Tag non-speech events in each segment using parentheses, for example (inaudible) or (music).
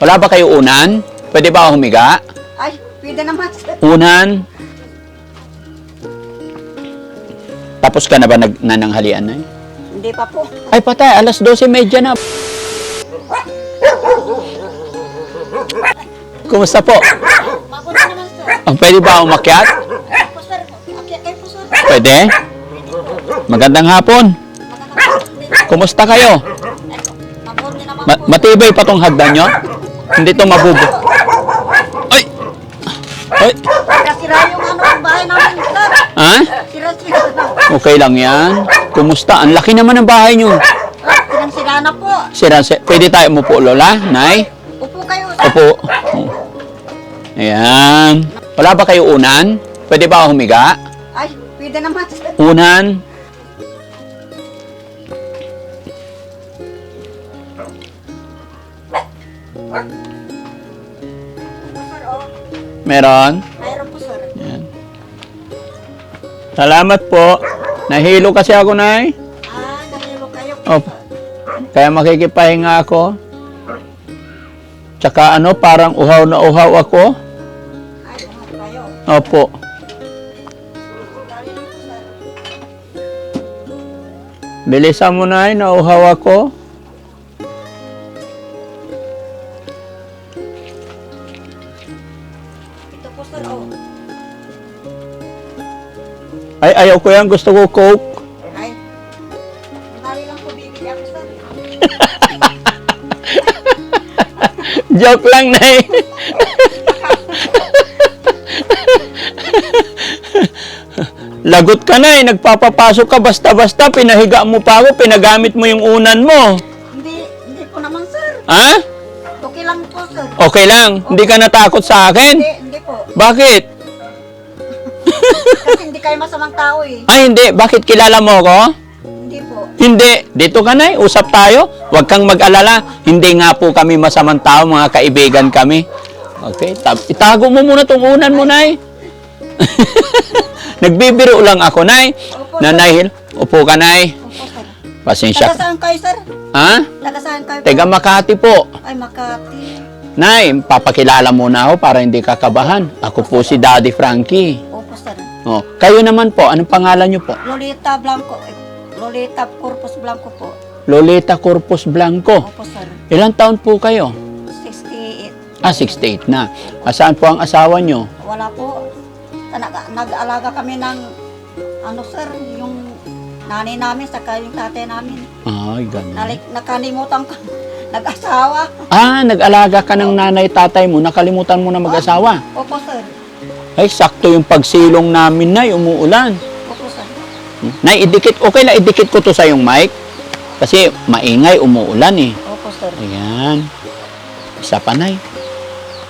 Wala ba kayo unan? Pwede ba humiga? Ay, pwede naman. (laughs) Unan? Tapos ka na ba nag nananghalian na? Hindi pa po. Ay patay, alas 12.30 na. Kumusta po? Mabuti naman, sir. Ang pwede ba umakyat? Po, sir. Akyat kayo po, sir. Pwede? Magandang hapon. Kumusta kayo? Ma- matibay pa tong hagdan nyo? Hindi to mabubo. Ay! Ay! Sira-sira yung ano, yung bahay namin. Ha? Sira-sira na. Okay lang yan. Kumusta? Ang laki naman ng bahay nyo. Sirang-sira na po. Sira, si- pwede tayo umupo, Lola? Nay? Upo kayo. Opo. Ayan. Wala ba kayo unan? Pwede ba ako humiga? Ay, pwede naman. Unan? Meron? Mayroon po, sir. Ayan. Salamat po. Nahilo kasi ako, Nay. Ah, nahilo kayo po, Opo. sir. Kaya makikipahinga ako. Tsaka ano, parang uhaw na uhaw ako. Ay, umap kayo. Opo. Bilisan mo na, nauhaw ako. Ayaw ko yan. Gusto ko coke. Ay. Dali lang po, bibili ako, sir. (laughs) Joke lang, Nay. (laughs) Lagot ka na eh. Nagpapapasok ka basta-basta. Pinahiga mo pa ako. Pinagamit mo yung unan mo. Hindi, hindi po naman, sir. Ha? Okay lang po, sir. Okay lang. Hindi ka natakot sa akin? Hindi, hindi po. Bakit? Kasi hindi kayo masamang tao eh. Ay, hindi. Bakit kilala mo ko? Hindi po. Hindi. Dito ka, Nay. Usap tayo. Huwag kang mag-alala. Hindi nga po kami masamang tao. Mga kaibigan kami. Okay. Tab- itago mo muna tong unan mo, Nay. (laughs) Nagbibiro lang ako, Nay. Opo, Nanay, upo ka, Nay. Opo, sir. Pasensya. Taga saan kayo, sir? Ha? Taga saan kayo? po? Tega Makati po. Ay, Makati. Nay, papakilala muna ako para hindi kakabahan. Ako po si Daddy Frankie. Sir. Oh, kayo naman po, anong pangalan niyo po? Lolita Blanco. eh, Lolita Corpus Blanco po. Lolita Corpus Blanco. Opo, sir. Ilang taon po kayo? 68. Ah, 68 na. Asaan po ang asawa niyo? Wala po. Nag- nag-alaga kami ng, ano, sir, yung nanay namin, saka yung tatay namin. Ay, ganun. Nalik, nakalimutan ko. (laughs) Nag-asawa. Ah, nag-alaga ka ng nanay tatay mo, nakalimutan mo na mag-asawa. Opo, sir. Ay, sakto yung pagsilong namin na, umuulan. Hmm? Nay, idikit, okay lang, idikit ko to sa yung mic. Kasi maingay, umuulan eh. Opo, sir. Ayan. Isa pa, Nay.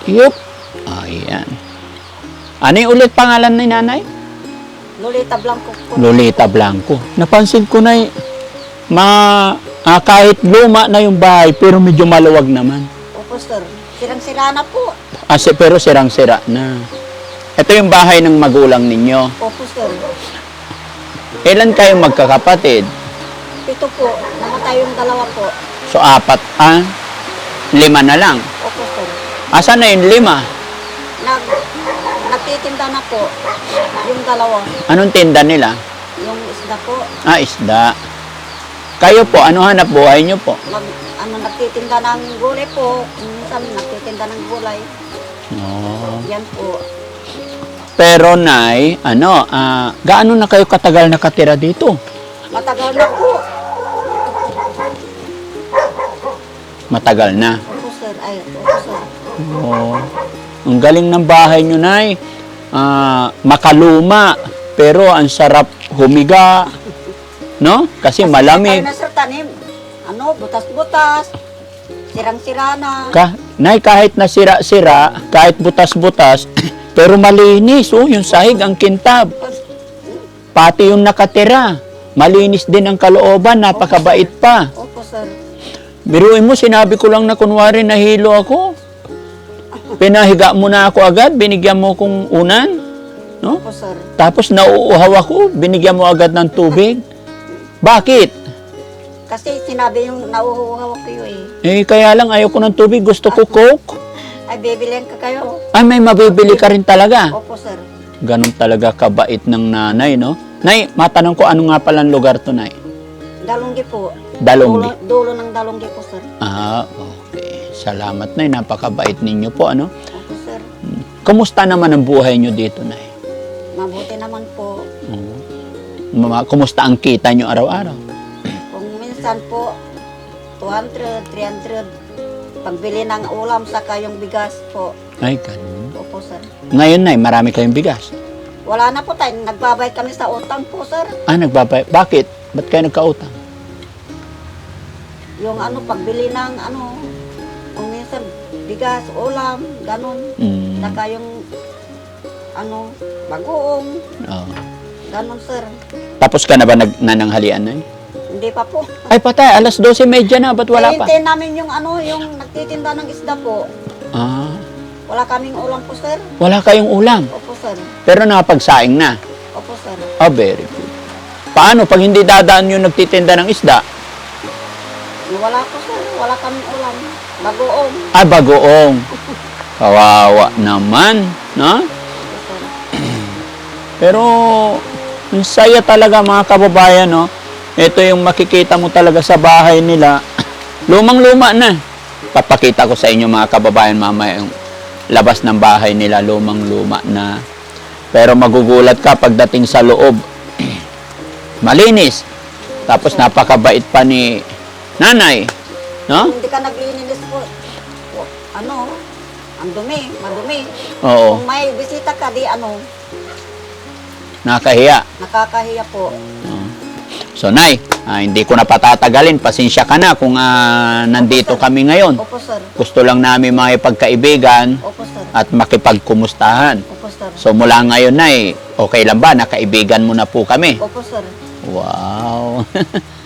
Yup. Ayan. Ano yung ulit pangalan ni nanay? Lolita Blanco po. Lolita Blanco. Napansin ko na ma, ah, kahit luma na yung bahay, pero medyo maluwag naman. Opo, sir. Sirang-sira na po. Ah, si- pero sirang-sira na. Ito yung bahay ng magulang ninyo. Opo, sir. Ilan kayong magkakapatid? Pito po. Namatay yung dalawa po. So, apat, ah? Lima na lang. Opo, sir. Asan na yung lima? Nag, nagtitinda na po. Yung dalawa. Anong tinda nila? Yung isda po. Ah, isda. Kayo po, ano hanap buhay nyo po? Nag, ano, nagtitinda ng gulay po. Minsan nagtitinda ng gulay. No. Yan po. Pero, Nay, ano, ah, gaano na kayo katagal nakatira dito? Matagal na po. Matagal na. Opo, sir. Ay, opo, sir. Oo. Ang galing ng bahay nyo, Nay. Ah, makaluma, pero ang sarap humiga. No? Kasi malamig. Tayo na, sir, tanim. Ano, butas-butas. Sirang-sira na. Ka Nay, kahit nasira-sira, kahit butas-butas, pero malinis. Oh, yung sahig, ang kintab. Pati yung nakatira. Malinis din ang kalooban, napakabait pa. Opo, sir. Biruin mo, sinabi ko lang na kunwari nahilo ako. Pinahiga mo na ako agad, binigyan mo kong unan. No? Opo, sir. Tapos nauuhaw ako, binigyan mo agad ng tubig. Bakit? Kasi sinabi yung nauhuhaw kayo eh. Eh, kaya lang ayaw ko ng tubig. Gusto ko coke. Ay, bibilihan ka kayo. Ay, may mabibili ka rin talaga. Opo, sir. Ganun talaga kabait ng nanay, no? Nay, matanong ko ano nga palang lugar to, Nay? Dalunggi po. Dalonggi. Dulo, dulo ng dalunggi po, sir. Ah, okay. Salamat, Nay. Napakabait ninyo po, ano? Opo, sir. Kumusta naman ang buhay nyo dito, Nay? Mabuti naman po. Oo. Mama, kumusta ang kita nyo araw-araw? Kung minsan po, 200, 300, pagbili ng ulam saka yung bigas po. Ay, ganun. Opo, sir. Ngayon, Nay, marami kayong bigas. Wala na po tayo. Nagbabay kami sa utang po, sir. Ah, nagbabay. Bakit? Ba't kayo nagkautang? Yung ano, pagbili ng ano, kung minsan bigas, ulam, ganun. Mm. Saka yung ano, bagoong, Oo. ganun, sir. Tapos ka na ba nag nananghalian, Nay? Hindi pa po. Ay, patay. Alas 12.30 na. Ba't wala pa? Hintayin namin yung ano, yung nagtitinda ng isda po. Ah, Wala kaming ulam po, sir. wala kayong ulam. Opo, sir. Pero nakapagsaing na. Opo, sir. Ah, very good. Paano pag hindi dadaan yung nagtitinda ng isda? Wala po, sir. Wala kaming ulam. Bagoong. Ah, bagoong. (laughs) Kawawa naman, no? Opo, sir. (clears throat) Pero, ang saya talaga mga kababayan, no? Ito yung makikita mo talaga sa bahay nila. Lumang-luma na. Papakita ko sa inyo mga kababayan mamaya yung labas ng bahay nila, lumang-luma na. Pero magugulat ka pagdating sa loob. (clears throat) Malinis. Tapos napakabait pa ni nanay. No? Hindi ka naglilinis po, ano, ang dumi, madumi. Oo, Kung may bisita ka, di ano, nakahiya. nakakahiya po. So, Nay, ah, hindi ko na patatagalin. Pasensya ka na kung ah, nandito kami ngayon. Opo, sir. Gusto lang namin makipagkaibigan Opo, sir. at makipagkumustahan. Opo, sir. So, mula ngayon, Nay, okay lang ba? Nakaibigan mo na po kami. Opo, sir. Wow.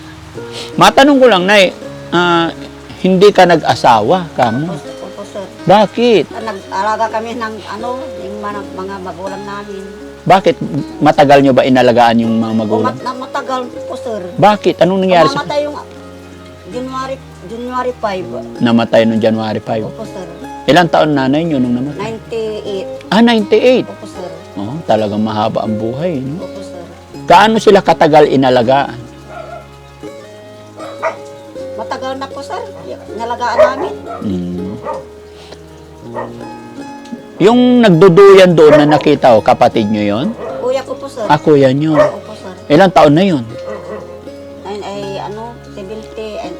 (laughs) Matanong ko lang, Nay, ah, hindi ka nag-asawa, kamo? Opo, opo, sir. Bakit? Nag-alaga kami ng ano, yung mga, mga magulang namin. Bakit? Matagal nyo ba inalagaan yung mga O, magulang? mat, na matagal po, sir. Bakit? Anong nangyari sa... Mamatay yung January, January 5. Namatay noong January 5. Opo, sir. Ilang taon nanay nyo nung namatay? 98. Ah, 98. Opo, sir. Oh, talagang mahaba ang buhay, no? Opo, sir. Gaano sila katagal inalagaan? Matagal na po, sir. Nalagaan namin. Mm. Yung nagduduyan doon na nakita ko, kapatid nyo yon? Kuya ko po, sir. Ah, kuya nyo. Opo, sir. Ilang taon na yun? Ay, ay ano, 70 and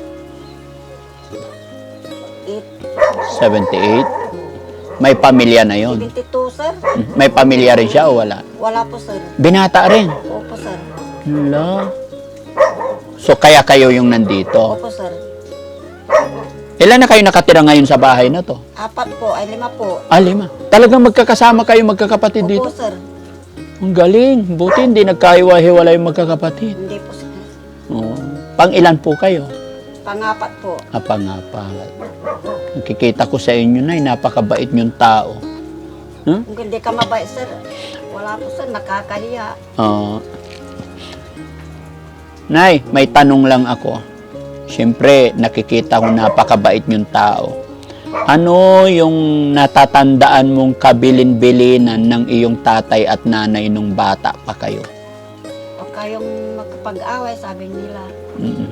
78? May pamilya na 8, yon. 72, sir. May pamilya rin siya o wala? Wala po, sir. Binata rin. Opo, sir. Hala. So, kaya kayo yung nandito. Opo, sir. Ilan na kayo nakatira ngayon sa bahay na to? Apat po, ay lima po. Ah, lima. Talagang magkakasama kayo magkakapatid Opo, dito? sir. Ang galing. Buti hindi nagkahiwa-hiwala yung magkakapatid. Hindi po, sir. Oo. Pang ilan po kayo? Pangapat po. Kapangapat. Nakikita ko sa inyo na napakabait niyong tao. Huh? Kung hindi ka mabait, sir, wala po, sir. Nakakahiya. Oo. Nay, may tanong lang ako. Siyempre, nakikita ko napakabait niyong tao. Ano yung natatandaan mong kabilin-bilinan ng iyong tatay at nanay nung bata pa kayo? Huwag kayong magkapag-away, sabi nila. Mm-mm.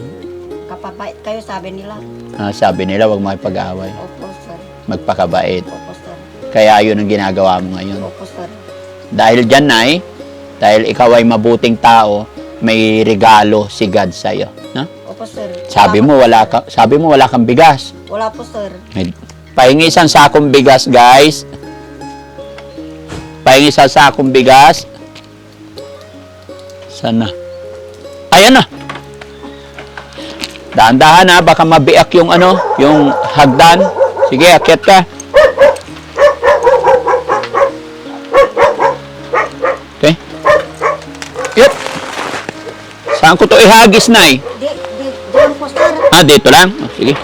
Kapapait kayo, sabi nila. Ah, sabi nila, wag makipag-away. Opo, sir. Magpakabait. Opo, sir. Kaya yun ang ginagawa mo ngayon. Opo, sir. Dahil dyan, Nay, dahil ikaw ay mabuting tao, may regalo si God sa'yo. Sabi mo, wala ka, sabi mo, wala kang bigas. Wala po, sir. Pahingi isang sakong bigas, guys. Pahingi isang sakong bigas. Sana. Ayan na. Dahan-dahan ha, baka mabiak yung ano, yung hagdan. Sige, akyat ka. Okay. Yup. Saan ko to ihagis, Nay? Di, di, diyan po, sir. Ah, dito lang? Oh, sige.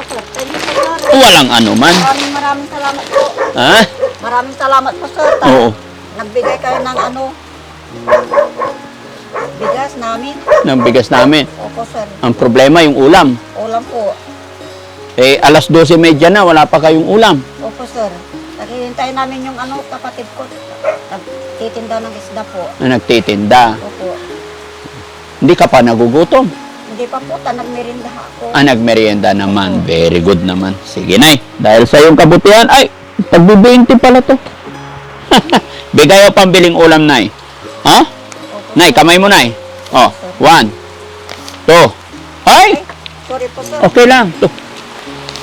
Walang ano man. Maraming maraming salamat po. Ha? Maraming salamat po, sir. Ta- Oo. Nagbigay kayo ng ano, bigas namin. ng bigas namin. Opo, sir. Ang problema, yung ulam. Ulam po. Eh, alas 12.30 na, wala pa kayong ulam. Opo, sir. Naghihintay namin yung ano, kapatid ko. Nagtitinda ng isda po. Na nagtitinda. Opo. Hindi ka pa nagugutom. Hindi pa po, ta nagmerinda ako. Ah, nagmerienda naman. Very good naman. Sige, Nay. Dahil sa iyong kabutihan, ay, pagbibinti pala to. (laughs) Bigay o pambiling ulam, Nay. Ha? Opo, Nay, kamay mo, Nay. Oh, one, two. Ay! Ay, sorry po, sir. Okay lang. Two,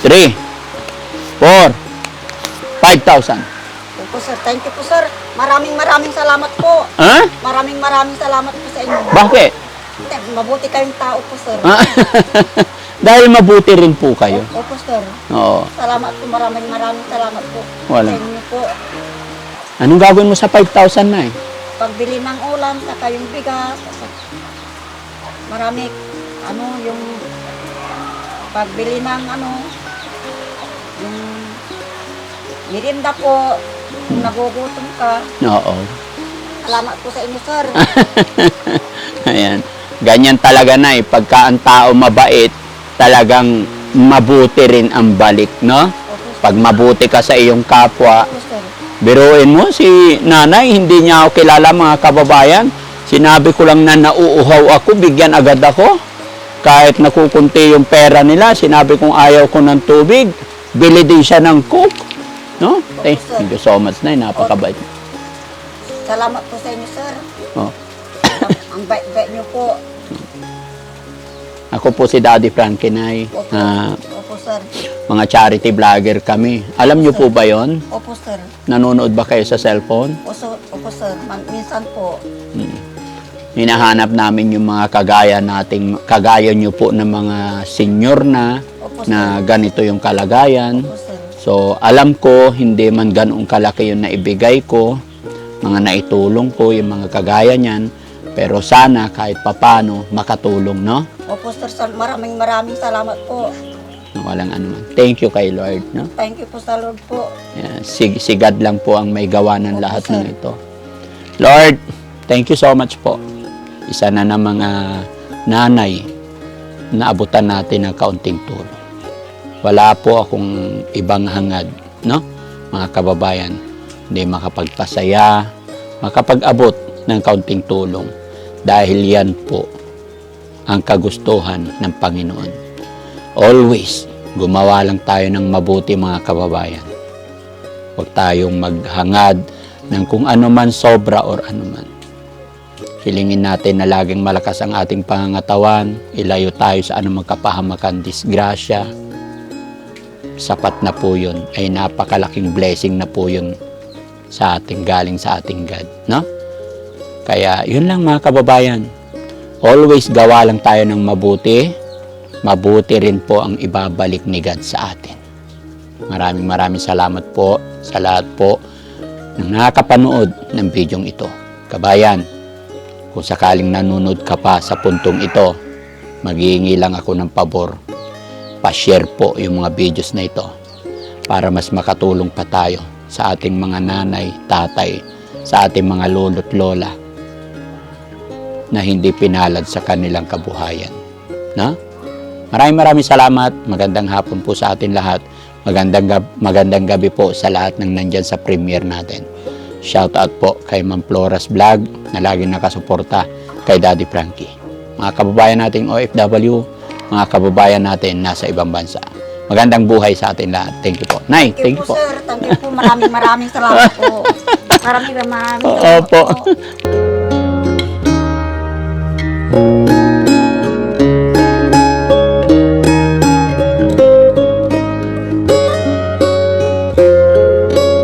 three, four, five thousand. Opo, sir. Thank you po, sir. Maraming maraming salamat po. Ha? Maraming maraming salamat po sa inyo. Bakit? Te, Mabuti kayong tao po, sir. Ha? (laughs) Dahil mabuti rin po kayo. Opo, sir. Oo. Salamat po. Maraming maraming salamat po. Wala. Sa inyo po. Anong gagawin mo sa 5,000 na eh? Pagbili ng ulam, saka yung bigas. saka Marami, ano, yung pagbili ng ano, yung merienda po, kung nagugutom ka. Oo. Salamat po sa inyo, sir. (laughs) Ayan. Ganyan talaga na eh. Pagka ang tao mabait, talagang mabuti rin ang balik, no? Pag mabuti ka sa iyong kapwa, biruin mo si nanay, hindi niya ako kilala mga kababayan. Sinabi ko lang na nauuhaw ako, bigyan agad ako. Kahit nakukunti yung pera nila, sinabi kong ayaw ko ng tubig, bili din siya ng coke. No? Thank, thank you so much, Nay. Napakabait. Salamat po sa inyo, sir. Ang, bait-bait niyo po. Ako po si Daddy Frankie, Nay. Opo, Ah, opo, sir. mga charity vlogger kami. Alam niyo po ba yon? Opo, sir. Nanonood ba kayo sa cellphone? Opo, sir. Opo, sir. Man- minsan po. Hinahanap namin yung mga kagaya nating kagaya niyo po ng mga senior na Opo, sir. na ganito yung kalagayan. Opo, sir. So, alam ko hindi man ganoong kalaki yung naibigay ko, mga naitulong ko, yung mga kagaya niyan. Pero sana kahit papano makatulong, no? Opo, sir. Sal- Maraming maraming salamat po. Walang ano man. Thank you kay Lord, no? Thank you po sa Lord po. Yan, si, si God lang po ang may gawa ng Opo, lahat sir. ng ito. Lord, thank you so much po. Isa na ng mga nanay na abutan natin ng kaunting tulong. Wala po akong ibang hangad, no? Mga kababayan, hindi makapagpasaya, makapag-abot ng kaunting tulong dahil yan po ang kagustuhan ng Panginoon. Always, gumawa lang tayo ng mabuti mga kababayan. Huwag tayong maghangad ng kung ano man sobra or ano man. Hilingin natin na laging malakas ang ating pangangatawan, ilayo tayo sa anumang kapahamakan, disgrasya. Sapat na po yun, ay napakalaking blessing na po yun sa ating galing sa ating God, no? Kaya yun lang mga kababayan. Always gawa lang tayo ng mabuti. Mabuti rin po ang ibabalik ni God sa atin. Maraming maraming salamat po sa lahat po ng nakakapanood ng bidyong ito. Kabayan, kung sakaling nanonood ka pa sa puntong ito, maghihingi lang ako ng pabor. Pa-share po yung mga videos na ito para mas makatulong pa tayo sa ating mga nanay, tatay, sa ating mga lolo't lola na hindi pinalad sa kanilang kabuhayan. Na? Maraming maraming salamat. Magandang hapon po sa atin lahat. Magandang, gab- magandang gabi po sa lahat ng nandyan sa premiere natin. Shout out po kay Ma'am Floras Vlog na laging nakasuporta kay Daddy Frankie. Mga kababayan nating OFW, mga kababayan natin nasa ibang bansa. Magandang buhay sa atin lahat. Thank you po. Nay, Thank you po, sir. Thank you po. Maraming maraming salamat po. (laughs) Maraming maraming salamat Opo. po.